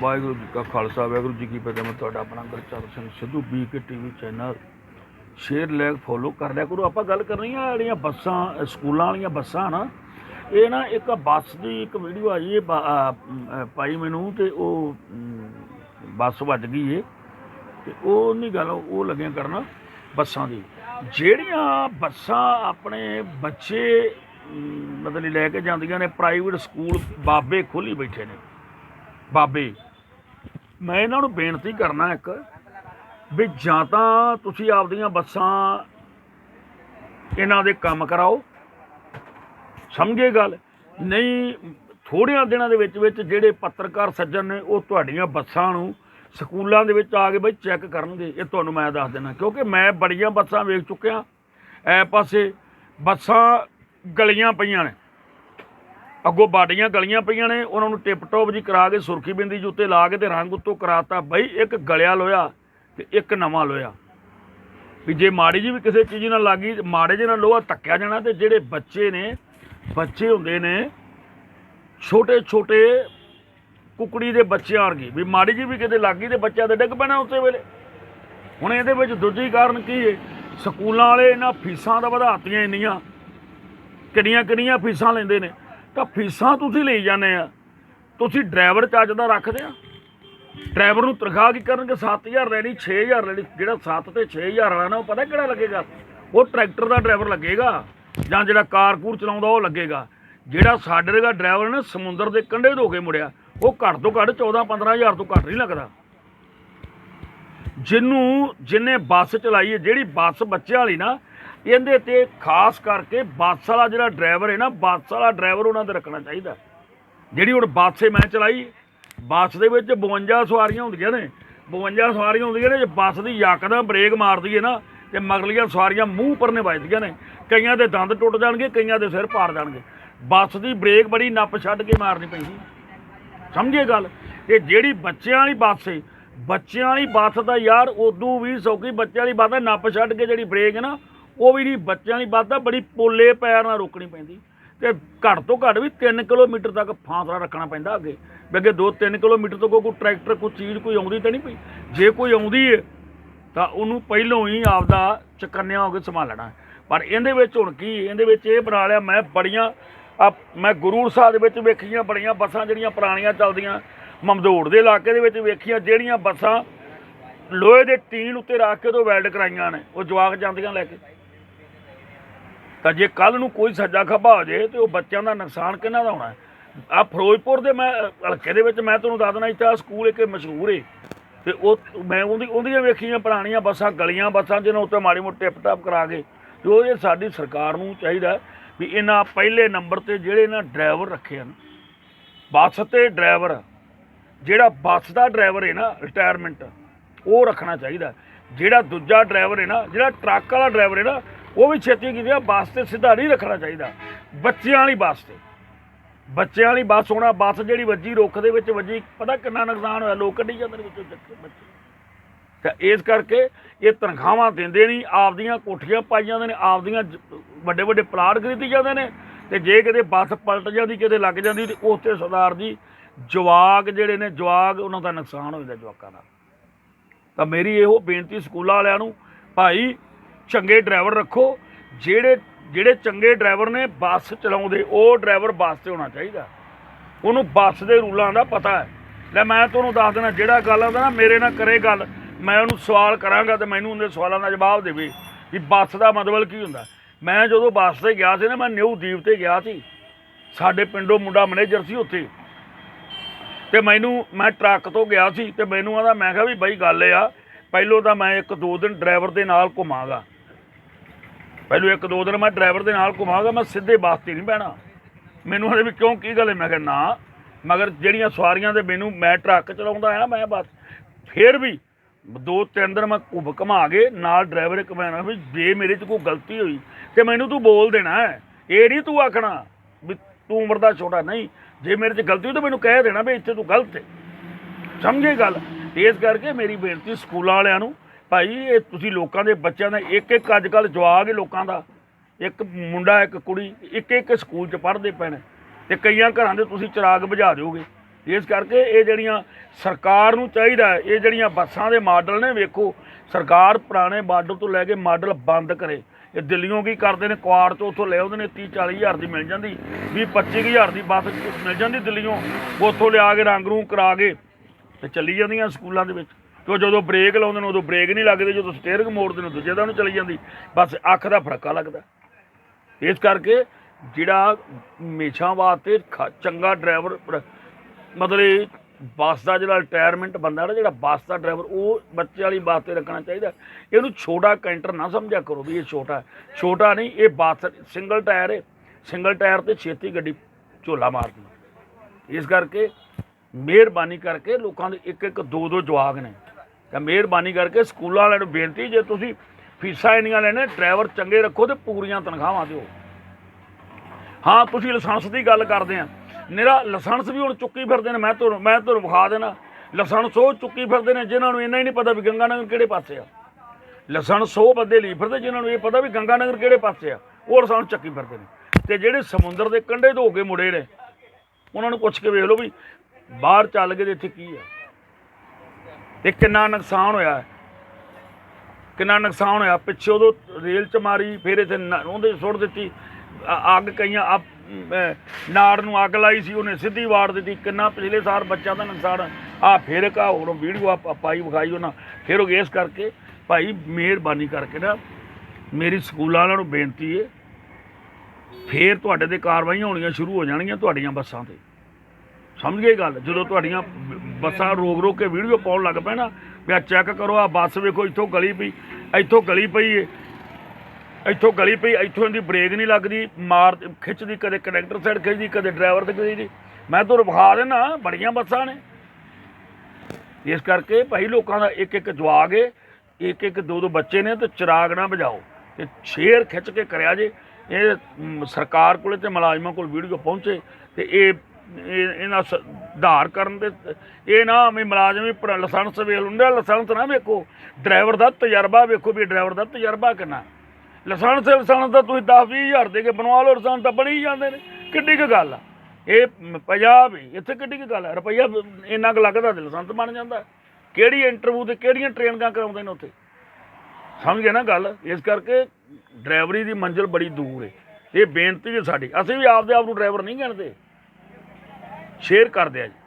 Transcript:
ਵਾਹਿਗੁਰੂ ਜੀ ਕਾ ਖਾਲਸਾ, ਵਾਹਿਗੁਰੂ ਜੀ ਕੀ ਫਤਿਹ। ਮੈਂ ਤੁਹਾਡਾ ਆਪਣਾ Gurcharan Singh Sidhu BK TV channel share like follow ਕਰ ਲਿਆ ਕਰੋ। ਆਪਾਂ ਗੱਲ ਕਰਨੀ ਆ ਜਿਹੜੀਆਂ ਬੱਸਾਂ ਸਕੂਲਾਂ ਵਾਲੀਆਂ ਬੱਸਾਂ ਨਾ, ਇਹ ਨਾ ਇੱਕ ਬੱਸ ਦੀ ਇੱਕ ਵੀਡੀਓ ਆਈ ਹੈ ਪਾਈ ਮੈਨੂੰ ਤੇ ਉਹ ਬੱਸ ਵੱਜ ਗਈ ਏ। ਤੇ ਉਹ ਨਹੀਂ ਗੱਲ, ਉਹ ਲੱਗਿਆ ਕਰਨਾ ਬੱਸਾਂ ਦੀ। ਜਿਹੜੀਆਂ ਬੱਸਾਂ ਆਪਣੇ ਬੱਚੇ ਮਤਲਬ ਲੈ ਕੇ ਜਾਂਦੀਆਂ ਨੇ ਪ੍ਰਾਈਵੇਟ ਸਕੂਲ ਬਾਬੇ ਖੋਲੀ ਬੈਠੇ ਨੇ। ਬਾਬੇ, ਮੈਂ ਇਹਨਾਂ ਨੂੰ ਬੇਨਤੀ ਕਰਨਾ ਇੱਕ ਵੀ ਜਾਂ ਤਾਂ ਤੁਸੀਂ ਆਪਦੀਆਂ ਬੱਸਾਂ ਇਹਨਾਂ ਦੇ ਕੰਮ ਕਰਾਓ, ਸਮਝੇ ਗੱਲ? ਨਹੀਂ ਥੋੜਿਆਂ ਦਿਨਾਂ ਦੇ ਵਿੱਚ ਵਿੱਚ ਜਿਹੜੇ ਪੱਤਰਕਾਰ ਸੱਜਣ ਨੇ ਉਹ ਤੁਹਾਡੀਆਂ ਬੱਸਾਂ ਨੂੰ ਸਕੂਲਾਂ ਦੇ ਵਿੱਚ ਆ ਕੇ ਬਈ ਚੈੱਕ ਕਰਨਗੇ, ਇਹ ਤੁਹਾਨੂੰ ਮੈਂ ਦੱਸ ਦੇਣਾ ਕਿਉਂਕਿ ਮੈਂ ਬੜੀਆਂ ਬੱਸਾਂ ਵੇਖ ਚੁੱਕਿਆ। ਐ ਪਾਸੇ ਬੱਸਾਂ ਗਲੀਆਂ ਪਈਆਂ ਨੇ। ਅੱਗੋਂ ਬਾਡੀਆਂ ਗਲੀਆਂ ਪਈਆਂ ਨੇ, ਉਹਨਾਂ ਨੂੰ ਟਿਪ ਟੋਪ ਜੀ ਕਰਾ ਕੇ ਸੁਰਖੀ ਬਿੰਦੀ ਜੀ ਉੱਤੇ ਲਾ ਕੇ ਤੇ ਰੰਗ ਉੱਤੋਂ ਕਰਾਤਾ। ਬਈ ਇੱਕ ਗਲਿਆ ਲੋਇਆ ਤੇ ਇੱਕ ਨਵਾਂ ਲੋਇਆ ਵੀ ਜੇ ਮਾੜੀ ਜੀ ਵੀ ਕਿਸੇ ਚੀਜ਼ ਨਾਲ ਲੱਗੀ ਤੇ ਮਾੜੇ ਜਿਹੇ ਨਾਲ ਲੋਹਾ ਤੱਕਿਆ ਜਾਣਾ ਤੇ ਜਿਹੜੇ ਬੱਚੇ ਨੇ, ਬੱਚੇ ਹੁੰਦੇ ਨੇ, ਛੋਟੇ ਛੋਟੇ ਕੁਕੜੀ ਦੇ ਬੱਚਿਆਂ ਵਰਗੇ ਵੀ ਮਾੜੀ ਜੀ ਵੀ ਕਿਤੇ ਲੱਗੀ ਤੇ ਬੱਚਾ ਤੇ ਡਿੱਗ ਪੈਣਾ ਉਸੇ ਵੇਲੇ। ਹੁਣ ਇਹਦੇ ਵਿੱਚ ਦੂਜੀ ਕਾਰਨ ਕੀ ਹੈ ਸਕੂਲਾਂ ਵਾਲੇ ਇਹਨਾਂ ਫੀਸਾਂ ਦਾ ਵਧਾਤੀਆਂ ਇੰਨੀਆਂ। ਕਿੰਨੀਆਂ ਕਿੰਨੀਆਂ ਫੀਸਾਂ ਲੈਂਦੇ ਨੇ? ਤਾਂ ਫੀਸਾਂ ਤੁਸੀਂ ਲਈ ਜਾਂਦੇ ਆ। ਤੁਸੀਂ ਡਰਾਈਵਰ ਚਾਰਜ ਦਾ ਰੱਖਦੇ ਆ। ਡਰਾਈਵਰ ਨੂੰ ਤਨਖਾਹ ਕੀ ਕਰਨਗੇ? 7000 ਲੈਣੀ 6000 ਲੈਣੀ। ਜਿਹੜਾ 7 ਤੇ 6000 ਵਾਲਾ ਨਾ, ਉਹ ਪਤਾ ਕਿਹੜਾ ਲੱਗੇਗਾ? ਉਹ ਟਰੈਕਟਰ ਦਾ ਡਰਾਈਵਰ ਲੱਗੇਗਾ ਜਾਂ ਜਿਹੜਾ ਕਾਰ ਕੂਰ ਚਲਾਉਂਦਾ, ਉਹ ਲੱਗੇਗਾ। ਜਿਹੜਾ ਸਾਡੇ ਵਰਗਾ ਡਰਾਈਵਰ ਨੇ ਸਮੁੰਦਰ ਦੇ ਕੰਢੇ ਧੋ ਕੇ ਮੁੜਿਆ, ਉਹ ਘੱਟ ਤੋਂ ਘੱਟ 14 15000 ਤੋਂ ਘੱਟ ਨਹੀਂ ਲੱਗਦਾ। ਜਿਹਨੂੰ, ਜਿਹਨੇ ਬੱਸ ਚਲਾਈ ਹੈ, ਜਿਹੜੀ ਬੱਸ ਬੱਚਿਆਂ ਵਾਲੀ ਨਾ ਇਹਦੇ ਤੇ ਖਾਸ ਕਰਕੇ ਬੱਸ ਵਾਲਾ ਜਿਹੜਾ ਡਰਾਈਵਰ ਹੈ ਨਾ, ਬੱਸ ਵਾਲਾ ਡਰਾਈਵਰ ਉਹਨਾਂ ਤੇ ਰੱਖਣਾ ਚਾਹੀਦਾ। ਜਿਹੜੀ ਹੁਣ ਬੱਸ ਏ, ਮੈਂ ਚਲਾਈ, ਬੱਸ ਦੇ ਵਿੱਚ 52 ਸਵਾਰੀਆਂ ਹੁੰਦੀਆਂ ਨੇ। 52 ਸਵਾਰੀਆਂ ਹੁੰਦੀਆਂ ਨੇ, ਜੇ ਬੱਸ ਦੀ ਯਕਦਮ ਬ੍ਰੇਕ ਮਾਰਦੀ ਹੈ ਨਾ, ਤੇ ਮਗਲੀਆਂ ਸਵਾਰੀਆਂ ਮੂੰਹ ਪਰਨੇ ਵੱਜਦੀਆਂ ਨੇ। ਕਈਆਂ ਦੇ ਦੰਦ ਟੁੱਟ ਜਾਣਗੇ, ਕਈਆਂ ਦੇ ਸਿਰ ਪਾੜ ਜਾਣਗੇ। ਬੱਸ ਦੀ ਬ੍ਰੇਕ ਬੜੀ ਨੱਪ ਛੱਡ ਕੇ ਮਾਰਨੀ ਪੈਂਦੀ ਸਮਝੇ ਗੱਲ? ਤੇ ਜਿਹੜੀ ਬੱਚਿਆਂ ਵਾਲੀ ਬੱਸ ਏ, ਬੱਚਿਆਂ ਵਾਲੀ ਬੱਸ ਦਾ ਯਾਰ ਉਦੋਂ ਵੀ ਸੌਖੀ, ਬੱਚਿਆਂ ਵਾਲੀ ਬੱਸ ਦਾ ਨੱਪ ਛੱਡ ਕੇ ਜਿਹੜੀ ਬ੍ਰੇਕ ਹੈ ਨਾ ਉਹ ਵੀ ਜਿਹੜੀ ਬੱਚਿਆਂ ਵਾਲੀ ਵੱਧ ਆ ਬੜੀ ਪੋਲੇ ਪੈਰ ਨਾਲ ਰੋਕਣੀ ਪੈਂਦੀ। ਤੇ ਘੱਟ ਤੋਂ ਘੱਟ ਵੀ 3 ਕਿਲੋਮੀਟਰ ਤੱਕ ਫਾਸਲਾ ਰੱਖਣਾ ਪੈਂਦਾ ਅੱਗੇ। ਵੀ ਅੱਗੇ 2-3 ਕਿਲੋਮੀਟਰ ਤੋਂ ਕੋਈ ਕੋਈ ਟਰੈਕਟਰ, ਕੋਈ ਚੀਜ਼, ਕੋਈ ਆਉਂਦੀ ਤਾਂ ਨਹੀਂ ਪਈ। ਜੇ ਕੋਈ ਆਉਂਦੀ ਹੈ ਤਾਂ ਉਹਨੂੰ ਪਹਿਲੋਂ ਹੀ ਆਪਦਾ ਚਕੰਨਿਆ ਹੋ ਕੇ ਸੰਭਾਲਣਾ ਪਰ ਇਹਦੇ ਵਿੱਚ ਹੁਣ ਕੀ, ਇਹਦੇ ਵਿੱਚ ਇਹ ਬਣਾ ਲਿਆ, ਮੈਂ ਬੜੀਆਂ, ਆ, ਮੈਂ ਗੁਰੂ ਸਾਹਿਬ ਦੇ ਵਿੱਚ ਵੇਖੀਆਂ, ਬੜੀਆਂ ਬੱਸਾਂ ਜਿਹੜੀਆਂ ਪੁਰਾਣੀਆਂ ਚੱਲਦੀਆਂ, ਮਮਦੋੜ ਦੇ ਇਲਾਕੇ ਦੇ ਵਿੱਚ ਵੇਖੀਆਂ, ਜਿਹੜੀਆਂ ਬੱਸਾਂ ਲੋਹੇ ਦੇ ਟੀਨ ਉੱਤੇ ਰੱਖ ਕੇ ਤੋਂ ਵੈਲਡ ਕਰਾਈਆਂ ਨੇ, ਉਹ ਜਵਾਕ ਜਾਂਦੀਆਂ ਲੈ ਕੇ। ਤਾਂ ਜੇ ਕੱਲ ਨੂੰ ਕੋਈ ਸੱਜਾ ਖੱਬਾ ਹੋ ਜੇ ਤੇ ਉਹ ਬੱਚਿਆਂ ਦਾ ਨੁਕਸਾਨ ਕਿਹਨਾਂ ਦਾ ਹੋਣਾ? ਆ ਫਿਰੋਜ਼ਪੁਰ ਦੇ ਮੈਂ, ਹਲਕੇ ਦੇ ਵਿੱਚ ਮੈਂ ਤੁਹਾਨੂੰ ਦੱਸ ਦੇਣਾ ਇੱਥੇ ਆਹ ਸਕੂਲ ਇੱਕ ਮਸ਼ਹੂਰ ਏ। ਤੇ ਉਹ, ਮੈਂ ਉਹਦੀ, ਉਹਦੀਆਂ ਵੇਖੀਆਂ ਪੁਰਾਣੀਆਂ ਬੱਸਾਂ, ਗਲੀਆਂ ਬੱਸਾਂ ਜਿਹਨਾਂ ਉੱਤੇ ਮਾੜੀ ਮੋਟੀ ਟਿਪ ਟਾਪ ਕਰਾ ਕੇ ਤੇ ਉਹ ਇਹ ਸਾਡੀ ਸਰਕਾਰ ਨੂੰ ਚਾਹੀਦਾ ਵੀ ਇਹਨਾਂ ਪਹਿਲੇ ਨੰਬਰ ਤੇ ਜਿਹੜੇ ਇਹਨਾਂ ਡਰਾਈਵਰ ਰੱਖੇ ਹਨ, ਬੱਸ ਤੇ ਡਰਾਈਵਰ, ਜਿਹੜਾ ਬੱਸ ਦਾ ਡਰਾਈਵਰ ਹੈ ਨਾ ਰਿਟਾਇਰਮੈਂਟ, ਉਹ ਰੱਖਣਾ ਚਾਹੀਦਾ। ਜਿਹੜਾ ਦੂਜਾ ਡਰਾਈਵਰ ਹੈ ਨਾ, ਜਿਹੜਾ ਟਰੱਕ ਵਾਲਾ ਡਰਾਈਵਰ ਹੈ ਨਾ ਉਹ ਵੀ ਛੇਤੀ ਕੀਤੀ ਆ, ਬੱਸ ਤੇ ਸਿੱਧਾ ਨਹੀਂ ਰੱਖਣਾ ਚਾਹੀਦਾ। ਬੱਚਿਆਂ ਵਾਲੀ ਬੱਸ ਤੇ। ਬੱਚਿਆਂ ਵਾਲੀ ਬੱਸ ਹੋਣਾ, ਬੱਸ ਜਿਹੜੀ ਵੱਜੀ ਰੁੱਖ ਦੇ ਵਿੱਚ ਵੱਜੀ, ਪਤਾ ਕਿੰਨਾ ਨੁਕਸਾਨ ਹੋਇਆ, ਲੋਕ ਕੱਢੀ ਜਾਂਦੇ ਨੇ ਵਿੱਚੋਂ ਬੱਚੇ। ਤਾਂ ਇਸ ਕਰਕੇ ਇਹ ਤਨਖਾਹਾਂ ਦਿੰਦੇ ਨਹੀਂ, ਆਪਦੀਆਂ ਕੋਠੀਆਂ ਪਾਈ ਜਾਂਦੇ ਨੇ, ਆਪਦੀਆਂ ਜ- ਵੱਡੇ ਵੱਡੇ ਪਲਾਟ ਖਰੀਦੀ ਜਾਂਦੇ ਨੇ, ਤੇ ਜੇ ਕਿਤੇ ਬੱਸ ਪਲਟ ਜਾਂਦੀ, ਕਿਤੇ ਲੱਗ ਜਾਂਦੀ, ਤੇ ਉੱਥੇ ਸਰਦਾਰ ਜੀ ਜਵਾਕ ਜਿਹੜੇ ਨੇ, ਜਵਾਕ ਉਹਨਾਂ ਦਾ ਨੁਕਸਾਨ ਹੋ ਜਾਂਦਾ ਜਵਾਕਾਂ ਦਾ। ਤਾਂ ਮੇਰੀ ਇਹੋ ਬੇਨਤੀ ਸਕੂਲਾਂ ਵਾਲਿਆਂ ਨੂੰ, ਭਾਈ ਚੰਗੇ ਡਰਾਈਵਰ ਰੱਖੋ। ਜਿਹੜੇ ਜਿਹੜੇ ਚੰਗੇ ਡਰਾਈਵਰ ਨੇ ਬੱਸ ਚਲਾਉਂਦੇ, ਉਹ ਡਰਾਈਵਰ ਬੱਸ ਤੇ ਹੋਣਾ ਚਾਹੀਦਾ। ਉਹਨੂੰ ਬੱਸ ਦੇ ਰੂਲਾਂ ਦਾ ਪਤਾ ਹੈ। ਲੈ ਮੈਂ ਤੁਹਾਨੂੰ ਦੱਸ ਦੇਣਾ ਜਿਹੜਾ ਗੱਲ ਆਉਂਦਾ ਨਾ ਮੇਰੇ ਨਾਲ ਕਰੇ ਗੱਲ। ਮੈਂ ਉਹਨੂੰ ਸਵਾਲ ਕਰਾਂਗਾ ਤੇ ਮੈਨੂੰ ਉਹਦੇ ਸਵਾਲਾਂ ਦਾ ਜਵਾਬ ਦੇਵੇ ਵੀ ਬੱਸ ਦਾ ਮਤਲਬ ਕੀ ਹੁੰਦਾ। ਮੈਂ ਜਦੋਂ ਬੱਸ ਤੇ ਗਿਆ ਸੀ ਨਾ, ਮੈਂ ਨਿਊ ਦੀਪ ਤੇ ਗਿਆ ਸੀ। ਸਾਡੇ ਪਿੰਡੋਂ ਮੁੰਡਾ ਮੈਨੇਜਰ ਸੀ ਉੱਥੇ। ਤੇ ਮੈਨੂੰ, ਮੈਂ ਟਰੱਕ ਤੋਂ ਗਿਆ ਸੀ ਤੇ ਮੈਨੂੰ ਆਦਾ ਮੈਂ ਕਿਹਾ ਵੀ ਬਾਈ ਗੱਲ ਆ, ਪਹਿਲੋਂ ਤਾਂ ਮੈਂ ਇੱਕ ਦੋ ਦਿਨ ਡਰਾਈਵਰ ਦੇ ਨਾਲ ਘੁਮਾਗਾ। ਪਹਿਲੋਂ ਇੱਕ ਦੋ ਦਿਨ ਮੈਂ ਡਰਾਈਵਰ ਦੇ ਨਾਲ ਘੁਮਾਗਾ, ਮੈਂ ਸਿੱਧੇ ਬੱਸ ਤੇ ਨਹੀਂ ਬਹਿਣਾ। ਮੈਨੂੰ ਹਲੇ ਵੀ ਕਿਉਂ, ਕੀ ਗੱਲ ਹੈ? ਮੈਂ ਕਿਹਾ, ਨਾ, ਮਗਰ ਜਿਹੜੀਆਂ ਸਵਾਰੀਆਂ ਦੇ ਮੈਨੂੰ, ਮੈਂ ਟਰੱਕ ਚਲਾਉਂਦਾ ਹੈ ਨਾ, ਮੈਂ ਬੱਸ। ਫੇਰ ਵੀ ਦੋ ਤਿੰਨ ਦਿਨ ਮੈਂ ਘੁੰਮ ਘਮਾ ਕੇ ਨਾਲ ਡਰਾਈਵਰ ਇੱਕ ਮੈਂ ਵੀ ਜੇ ਮੇਰੇ 'ਚ ਕੋਈ ਗਲਤੀ ਹੋਈ, ਤੇ ਮੈਨੂੰ ਤੂੰ ਬੋਲ ਦੇਣਾ ਹੈ। ਇਹ ਨਹੀਂ ਤੂੰ ਆਖਣਾ ਵੀ ਤੂੰ ਉਮਰ ਦਾ ਛੋਟਾ ਨਹੀਂ, ਜੇ ਮੇਰੇ 'ਚ ਗਲਤੀ ਹੋਈ ਤਾਂ ਮੈਨੂੰ ਕਹਿ ਦੇਣਾ ਵੀ ਇੱਥੇ ਤੂੰ ਗਲਤ ਹੈ। ਸਮਝੇ ਗੱਲ? ਇਸ ਕਰਕੇ ਮੇਰੀ ਬੇਨਤੀ ਸਕੂਲਾਂ ਵਾਲਿਆਂ ਨੂੰ ਭਾਈ, ਇਹ ਤੁਸੀਂ ਲੋਕਾਂ ਦੇ ਬੱਚਿਆਂ ਦਾ ਇੱਕ ਇੱਕ ਅੱਜ ਕੱਲ ਜਵਾਗ ਹੈ ਲੋਕਾਂ ਦਾ। ਇੱਕ ਮੁੰਡਾ, ਇੱਕ ਕੁੜੀ, ਇੱਕ ਇੱਕ ਸਕੂਲ 'ਚ ਪੜ੍ਹਦੇ ਪਏ ਨੇ ਤੇ ਕਈਆਂ ਘਰਾਂ ਦੇ ਤੁਸੀਂ ਚਿਰਾਗ ਬੁਝਾ ਦਿਓਗੇ। ਇਸ ਕਰਕੇ ਇਹ ਜਿਹੜੀਆਂ ਸਰਕਾਰ ਨੂੰ ਚਾਹੀਦਾ ਇਹ ਜਿਹੜੀਆਂ ਬੱਸਾਂ ਦੇ ਮਾਡਲ ਨੇ, ਵੇਖੋ, ਸਰਕਾਰ ਪੁਰਾਣੇ ਮਾਡਲ ਤੋਂ ਲੈ ਕੇ ਮਾਡਲ ਬੰਦ ਕਰੇ। ਇਹ ਦਿੱਲੀੋਂ ਕੀ ਕਰਦੇ ਨੇ, ਕੁਆੜ ਤੋਂ ਉੱਥੋਂ ਲੈ ਆਉਂਦੇ ਨੇ 30 40 ਹਜ਼ਾਰ ਦੀ ਮਿਲ ਜਾਂਦੀ 20 25 ਹਜ਼ਾਰ ਦੀ ਬੱਸ ਮਿਲ ਜਾਂਦੀ ਦਿੱਲੀੋਂ ਉੱਥੋਂ ਲਿਆ ਕੇ ਰੰਗ ਰੂ ਕਰਾ ਕੇ ਤੇ ਚੱਲੀ ਜਾਂਦੀਆਂ ਸਕੂਲਾਂ ਦੇ ਵਿੱਚ। ਤੇ ਜਦੋਂ ਬ੍ਰੇਕ ਲਾਉਂਦੇ ਨੇ, ਉਦੋਂ ਬ੍ਰੇਕ ਨਹੀਂ ਲੱਗਦੇ, ਜਦੋਂ ਸਟੀਅਰਿੰਗ ਮੋੜਦੇ ਨੇ ਦੂਜੇ ਦਾ ਨੂੰ ਚਲੀ ਜਾਂਦੀ। ਬਸ ਅੱਖ ਦਾ ਫੜਕਾ ਲੱਗਦਾ। ਇਸ ਕਰਕੇ ਜਿਹੜਾ ਹਮੇਸ਼ਾ ਵਾਸਤੇ ਖ- ਚੰਗਾ ਡਰਾਈਵਰ ਮਤਲਬ ਬੱਸ ਦਾ ਜਿਹੜਾ ਰਿਟਾਇਰਮੈਂਟ ਬੰਦਾ ਨਾ, ਜਿਹੜਾ ਬੱਸ ਦਾ ਡਰਾਈਵਰ, ਉਹ ਬੱਚੇ ਵਾਲੀ ਬੱਸ ਤੇ ਰੱਖਣਾ ਚਾਹੀਦਾ ਇਹਨੂੰ ਛੋਟਾ ਕੈਂਟਰ ਨਾ ਸਮਝਿਆ ਕਰੋ ਵੀ ਇਹ ਛੋਟਾ ਛੋਟਾ ਨਹੀਂ, ਇਹ ਬੱਸ ਸਿੰਗਲ ਟਾਇਰ ਹੈ। ਸਿੰਗਲ ਟਾਇਰ ਤੇ ਛੇਤੀ ਗੱਡੀ ਝੋਲਾ ਮਾਰਦੀ ਇਸ ਕਰਕੇ ਮਿਹਰਬਾਨੀ ਕਰਕੇ ਲੋਕਾਂ ਦੇ ਇੱਕ ਇੱਕ ਦੋ ਦੋ ਜਵਾਗ ਨੇ। ਤਾਂ ਮਿਹਰਬਾਨੀ ਕਰਕੇ ਸਕੂਲਾਂ ਵਾਲਿਆਂ ਨੂੰ ਬੇਨਤੀ, ਜੇ ਤੁਸੀਂ ਫੀਸਾਂ ਇੰਨੀਆਂ ਲੈਣੇ ਡਰਾਈਵਰ ਚੰਗੇ ਰੱਖੋ ਤੇ ਪੂਰੀਆਂ ਤਨਖਾਹਾਂ ਦਿਓ। ਹਾਂ, ਤੁਸੀਂ ਲਾਇਸੈਂਸ ਦੀ ਗੱਲ ਕਰਦੇ ਆ। ਮੇਰਾ ਲਾਇਸੈਂਸ ਵੀ ਹੁਣ ਚੁੱਕੀ ਫਿਰਦੇ ਨੇ, ਮੈਂ ਤੁਹਾਨੂੰ ਮੈਂ ਤੁਹਾਨੂੰ ਵਿਖਾ ਦੇਣਾ। ਲਾਇਸੈਂਸ ਉਹ ਚੁੱਕੀ ਫਿਰਦੇ ਨੇ ਜਿਨ੍ਹਾਂ ਨੂੰ ਇੰਨਾ ਹੀ ਨਹੀਂ ਪਤਾ ਵੀ ਗੰਗਾ ਨਗਰ ਕਿਹੜੇ ਪਾਸੇ ਆ। ਲਾਇਸੈਂਸ ਉਹ ਬੰਦੇ ਲਈ ਫਿਰਦੇ ਜਿਨ੍ਹਾਂ ਨੂੰ ਇਹ ਪਤਾ ਵੀ ਗੰਗਾ ਨਗਰ ਕਿਹੜੇ ਪਾਸੇ ਆ। ਉਹ ਲਾਇਸੈਂਸ ਚੱਕੀ ਫਿਰਦੇ ਨੇ। ਤੇ ਜਿਹੜੇ ਸਮੁੰਦਰ ਦੇ ਕੰਢੇ ਤੋਂ ਹੋ ਕੇ ਮੁੜੇ ਨੇ, ਉਹਨਾਂ ਨੂੰ ਪੁੱਛ ਕੇ ਵੇਖ ਲਓ ਵੀ ਬਾਹਰ ਚੱਲ ਗਏ ਤੇ ਇੱਥੇ ਕੀ ਆ। ਤੇ ਕਿੰਨਾ ਨੁਕਸਾਨ ਹੋਇਆ ਹੈ। ਕਿੰਨਾ ਨੁਕਸਾਨ ਹੋਇਆ? ਪਿੱਛੇ ਉਦੋਂ ਰੇਲ ਚ ਮਾਰੀ, ਫਿਰ ਇੱਥੇ ਨ- ਉਹਦੇ ਸੁੱਟ ਦਿੱਤੀ। ਅੱਗ ਕਈਆਂ ਆ ਨਾੜ ਨੂੰ ਅੱਗ ਲਾਈ ਸੀ, ਉਹਨੇ ਸਿੱਧੀ ਵਾੜ ਦਿੱਤੀ। ਕਿੰਨਾ ਪਿਛਲੇ ਸਾਲ ਬੱਚਾ ਦਾ ਨੁਕਸਾਨ ਆ। ਫਿਰ ਕਾ ਹੋਰ ਵੀਡੀਓ ਆ ਪਾਈ ਵਿਖਾਈ ਉਹਨਾਂ ਫਿਰ ਉਹ ਇਸ ਕਰਕੇ ਭਾਈ ਮਿਹਰਬਾਨੀ ਕਰਕੇ ਨਾ ਮੇਰੀ ਸਕੂਲਾਂ ਵਾਲਿਆਂ ਨੂੰ ਬੇਨਤੀ ਹੈ ਫੇਰ ਤੁਹਾਡੇ ਤੇ ਕਾਰਵਾਈਆਂ ਹੋਣੀਆਂ ਸ਼ੁਰੂ ਹੋ ਜਾਣਗੀਆਂ ਤੁਹਾਡੀਆਂ ਬੱਸਾਂ ਤੇ। ਸਮਝ ਗਏ ਗੱਲ? ਜਦੋਂ ਤੁਹਾਡੀਆਂ ਬੱਸਾਂ ਰੋਕ ਰੋਕ ਕੇ ਵੀਡੀਓ ਪਾਉਣ ਲੱਗ ਪੈਣਾ ਨਾ ਵੀ ਆ ਚੈੱਕ ਕਰੋ ਆ ਬੱਸ ਵੇਖੋ, ਇੱਥੋਂ ਗਲੀ ਪਈ, ਇੱਥੋਂ ਗਲੀ ਪਈ ਏ। ਇੱਥੋਂ ਗਲੀ ਪਈ, ਇੱਥੋਂ ਇਹਦੀ ਬ੍ਰੇਕ ਨਹੀਂ ਲੱਗਦੀ, ਮਾਰ ਖਿੱਚਦੀ, ਕਦੇ ਕੰਡਕਟਰ ਸਾਈਡ ਖਿੱਚਦੀ, ਕਦੇ ਡਰਾਈਵਰ ਤੇ ਖਿੱਚਦੀ। ਮੈਂ ਤੁਹਾਨੂੰ ਵਿਖਾ ਦੇਣਾ ਬੜੀਆਂ ਬੱਸਾਂ ਨੇ। ਇਸ ਕਰਕੇ ਭਾਈ ਲੋਕਾਂ ਦਾ ਇੱਕ ਇੱਕ ਜਵਾਗ ਏ, ਇੱਕ ਇੱਕ ਦੋ ਦੋ ਬੱਚੇ ਨੇ ਤੇ ਚਿਰਾਗ ਨਾ ਬਜਾਓ ਤੇ ਸ਼ੇਰ ਖਿੱਚ ਕੇ ਕਰਿਆ ਜੇ, ਇਹ ਸਰਕਾਰ ਕੋਲੇ ਤੇ ਮੁਲਾਜ਼ਮਾਂ ਕੋਲ ਵੀਡੀਓ ਪਹੁੰਚੇ ਤੇ ਇਹ, ਇਹ- ਇਹਨਾਂ ਸੁਧਾਰ ਕਰਨ ਦੇ, ਇਹ ਨਾ ਵੀ ਮੁਲਾਜ਼ਮ ਵੀ ਲਾਇਸੈਂਸ ਵੇਖ ਲੈਂਦੇ, ਲਾਇਸੈਂਸ ਨਾ ਵੇਖੋ। ਡਰਾਈਵਰ ਦਾ ਤਜਰਬਾ ਵੇਖੋ ਵੀ ਡਰਾਈਵਰ ਦਾ ਤਜਰਬਾ ਕਿੰਨਾ। ਲਾਇਸੈਂਸ ਲਾਇਸੈਂਸ ਦਾ ਤੁਸੀਂ 10 ਵੀਹ ਹਜ਼ਾਰ ਦੇ ਕੇ ਬਣਵਾ ਲਓ, ਲਾਇਸੈਂਸ ਤਾਂ ਬਣੀ ਜਾਂਦੇ ਨੇ। ਕਿੱਡੀ ਕੁ ਗੱਲ ਆ? ਇਹ ਪੰਜਾਬ ਹੀ ਇੱਥੇ ਕਿੱਡੀ ਕੁ ਗੱਲ ਆ? ਰੁਪਈਆ ਇੰਨਾ ਕੁ ਲੱਗਦਾ ਤੇ ਲਾਇਸੈਂਸ ਬਣ ਜਾਂਦਾ। ਕਿਹੜੀ ਇੰਟਰਵਿਊ ਤੇ ਕਿਹੜੀਆਂ ਟ੍ਰੇਨਿੰਗਾਂ ਕਰਾਉਂਦੇ ਨੇ ਉੱਥੇ? ਸਮਝ ਨਾ ਗੱਲ? ਇਸ ਕਰਕੇ ਡਰਾਈਵਰੀ ਦੀ ਮੰਜ਼ਿਲ ਬੜੀ ਦੂਰ ਹੈ ਇਹ ਬੇਨਤੀ ਹੈ ਸਾਡੀ। ਅਸੀਂ ਵੀ ਆਪਦੇ ਆਪ ਨੂੰ ਡਰਾਈਵਰ ਨਹੀਂ ਗਿਣਦੇ। ਸ਼ੇਅਰ ਕਰਦੇ ਆ ਜੀ।